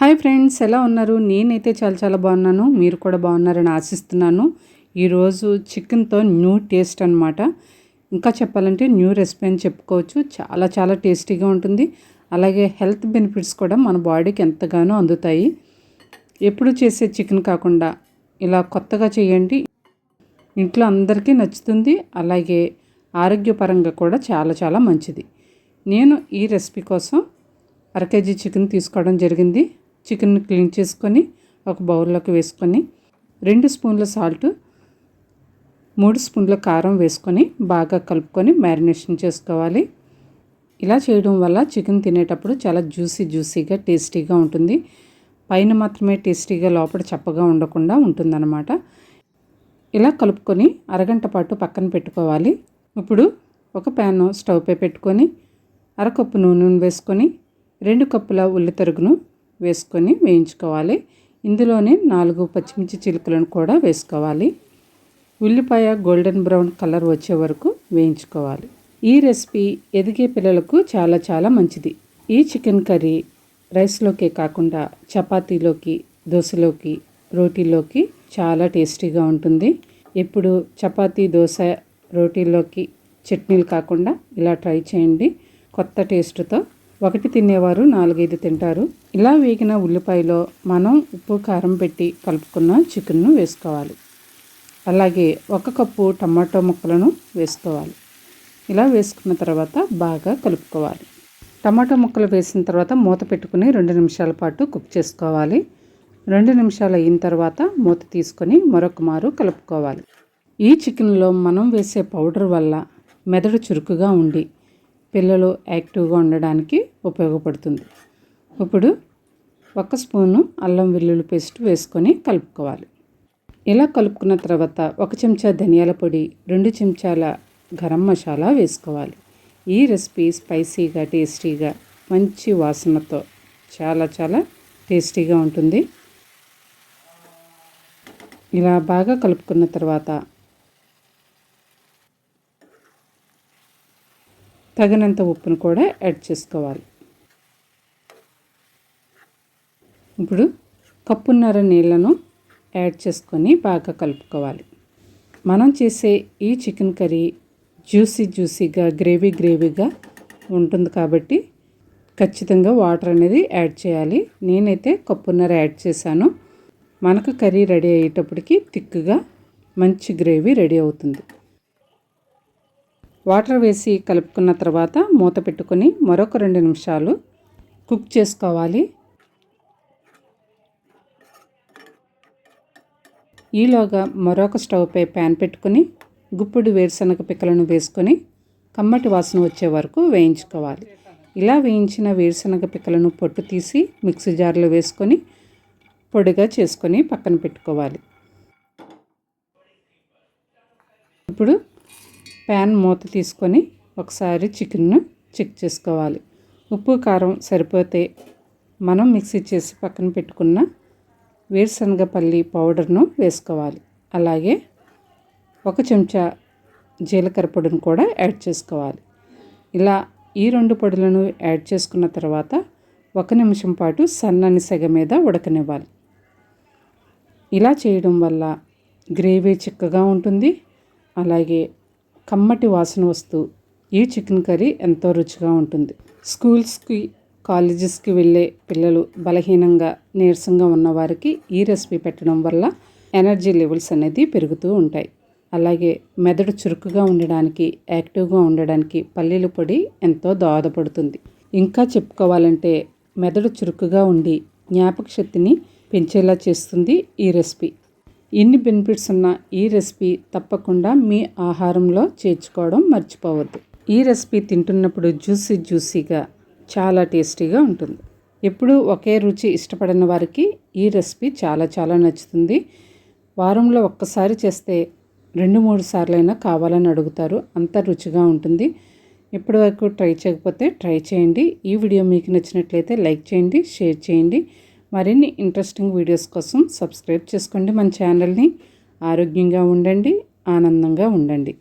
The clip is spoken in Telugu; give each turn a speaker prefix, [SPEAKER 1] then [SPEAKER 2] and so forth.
[SPEAKER 1] హాయ్ ఫ్రెండ్స్ ఎలా ఉన్నారు? నేనైతే చాలా చాలా బాగున్నాను. మీరు కూడా బాగున్నారని ఆశిస్తున్నాను. ఈరోజు చికెన్తో న్యూ టేస్ట్ అనమాట ఇంకా చెప్పాలంటే న్యూ రెసిపీ అని చెప్పుకోవచ్చు. చాలా చాలా టేస్టీగా ఉంటుంది. అలాగే హెల్త్ బెనిఫిట్స్ కూడా మన బాడీకి ఎంతగానో అందుతాయి. ఎప్పుడు చేసే చికెన్ కాకుండా ఇలా కొత్తగా చేయండి. ఇంట్లో అందరికీ నచ్చుతుంది. అలాగే ఆరోగ్యపరంగా కూడా చాలా చాలా మంచిది. నేను ఈ రెసిపీ కోసం అర కేజీ చికెన్ తీసుకోవడం జరిగింది. చికెన్ క్లీన్ చేసుకొని ఒక బౌల్లోకి వేసుకొని రెండు స్పూన్ల సాల్ట్ మూడు స్పూన్ల కారం వేసుకొని బాగా కలుపుకొని మ్యారినేషన్ చేసుకోవాలి. ఇలా చేయడం వల్ల చికెన్ తినేటప్పుడు చాలా జ్యూసీ జ్యూసీగా టేస్టీగా ఉంటుంది. పైన మాత్రమే టేస్టీగా లోపల చప్పగా ఉండకుండా ఉంటుందన్నమాట. ఇలా కలుపుకొని అరగంట పాటు పక్కన పెట్టుకోవాలి. ఇప్పుడు ఒక ప్యాన్ స్టవ్పై పెట్టుకొని అరకప్పు నూనెను వేసుకొని రెండు కప్పుల ఉల్లి తరుగును వేసుకొని వేయించుకోవాలి. ఇందులోనే నాలుగు పచ్చిమిర్చి చిలుకలను కూడా వేసుకోవాలి. ఉల్లిపాయ గోల్డెన్ బ్రౌన్ కలర్ వచ్చే వరకు వేయించుకోవాలి. ఈ రెసిపీ ఎదిగే పిల్లలకు చాలా చాలా మంచిది. ఈ చికెన్ కర్రీ రైస్లోకే కాకుండా చపాతీలోకి దోశలోకి రోటీలోకి చాలా టేస్టీగా ఉంటుంది. ఎప్పుడు చపాతీ దోశ రోటీలోకి చట్నీలు కాకుండా ఇలా ట్రై చేయండి. కొత్త టేస్ట్తో ఒకటి తినేవారు నాలుగైదు తింటారు. ఇలా వేగిన ఉల్లిపాయలో మనం ఉప్పు కారం పెట్టి కలుపుకున్న చికెన్ను వేసుకోవాలి. అలాగే ఒక కప్పు టమాటో ముక్కలను వేసుకోవాలి. ఇలా వేసుకున్న తర్వాత బాగా కలుపుకోవాలి. టమాటో ముక్కలు వేసిన తర్వాత మూత పెట్టుకుని రెండు నిమిషాల పాటు కుక్ చేసుకోవాలి. రెండు నిమిషాలు అయిన తర్వాత మూత తీసుకొని మరొక మారు కలుపుకోవాలి. ఈ చికెన్లో మనం వేసే పౌడర్ వల్ల మెదడు చురుకుగా ఉండి పిల్లలు యాక్టివ్గా ఉండడానికి ఉపయోగపడుతుంది. ఇప్పుడు ఒక స్పూను అల్లం వెల్లుల్లి పేస్ట్ వేసుకొని కలుపుకోవాలి. ఇలా కలుపుకున్న తర్వాత ఒక చెంచా ధనియాల పొడి రెండు చెంచాల గరం మసాలా వేసుకోవాలి. ఈ రెసిపీ స్పైసీగా టేస్టీగా మంచి వాసనతో చాలా చాలా టేస్టీగా ఉంటుంది. ఇలా బాగా కలుపుకున్న తర్వాత తగినంత ఉప్పును కూడా యాడ్ చేసుకోవాలి. ఇప్పుడు కప్పున్నర నీళ్ళను యాడ్ చేసుకొని బాగా కలుపుకోవాలి. మనం చేసే ఈ చికెన్ కర్రీ జ్యూసీ జ్యూసీగా గ్రేవీ గ్రేవీగా ఉంటుంది కాబట్టి ఖచ్చితంగా వాటర్ అనేది యాడ్ చేయాలి. నేనైతే కప్పున్నర యాడ్ చేశాను. మనకు కర్రీ రెడీ అయ్యేటప్పటికి థిక్గా మంచి గ్రేవీ రెడీ అవుతుంది. వాటర్ వేసి కలుపుకున్న తర్వాత మూత పెట్టుకొని మరొక రెండు నిమిషాలు కుక్ చేసుకోవాలి. ఈలోగా మరొక స్టవ్పై ప్యాన్ పెట్టుకొని గుప్పుడు వేరుశనగ పిక్కలను వేసుకొని కమ్మటి వాసన వచ్చే వరకు వేయించుకోవాలి. ఇలా వేయించిన వేరుశనగ పిక్కలను పొట్టు తీసి మిక్సీ జార్లో వేసుకొని పొడిగా చేసుకొని పక్కన పెట్టుకోవాలి. ఇప్పుడు ప్యాన్ మూత తీసుకొని ఒకసారి చికెన్ను చెక్ చేసుకోవాలి. ఉప్పు కారం సరిపోతే మనం మిక్సీ చేసి పక్కన పెట్టుకున్న వేరుశనగపల్లి పౌడర్ను వేసుకోవాలి. అలాగే ఒక చెంచా జీలకర్ర పొడిని కూడా యాడ్ చేసుకోవాలి. ఇలా ఈ రెండు పొడులను యాడ్ చేసుకున్న తర్వాత ఒక నిమిషం పాటు సన్నని సెగ మీద ఉడకనివ్వాలి. ఇలా చేయడం వల్ల గ్రేవీ చిక్కగా ఉంటుంది. అలాగే కమ్మటి వాసన వస్తూ ఈ చికెన్ కర్రీ ఎంతో రుచిగా ఉంటుంది. స్కూల్స్కి కాలేజెస్కి వెళ్ళే పిల్లలు బలహీనంగా నీరసంగా ఉన్నవారికి ఈ రెసిపీ పెట్టడం వల్ల ఎనర్జీ లెవెల్స్ అనేది పెరుగుతూ ఉంటాయి. అలాగే మెదడు చురుకుగా ఉండడానికి యాక్టివ్గా ఉండడానికి పల్లీల పొడి ఎంతో దోహదపడుతుంది. ఇంకా చెప్పుకోవాలంటే మెదడు చురుకుగా ఉండి జ్ఞాపక శక్తిని పెంచేలా చేస్తుంది ఈ రెసిపీ. ఎన్ని బెనిఫిట్స్ ఉన్న ఈ రెసిపీ తప్పకుండా మీ ఆహారంలో చేర్చుకోవడం మర్చిపోవద్దు. ఈ రెసిపీ తింటున్నప్పుడు జ్యూసీ జ్యూసీగా చాలా టేస్టీగా ఉంటుంది. ఎప్పుడూ ఒకే రుచి ఇష్టపడిన వారికి ఈ రెసిపీ చాలా చాలా నచ్చుతుంది. వారంలో ఒక్కసారి చేస్తే రెండు మూడు సార్లైనా కావాలని అడుగుతారు. అంత రుచిగా ఉంటుంది. ఇప్పటివరకు ట్రై చేయకపోతే ట్రై చేయండి. ఈ వీడియో మీకు నచ్చినట్లయితే లైక్ చేయండి షేర్ చేయండి. మరిన్ని ఇంట్రెస్టింగ్ వీడియోస్ కోసం సబ్స్క్రైబ్ చేసుకోండి మన ఛానల్ని ఆరోగ్యంగా ఉండండి ఆనందంగా ఉండండి.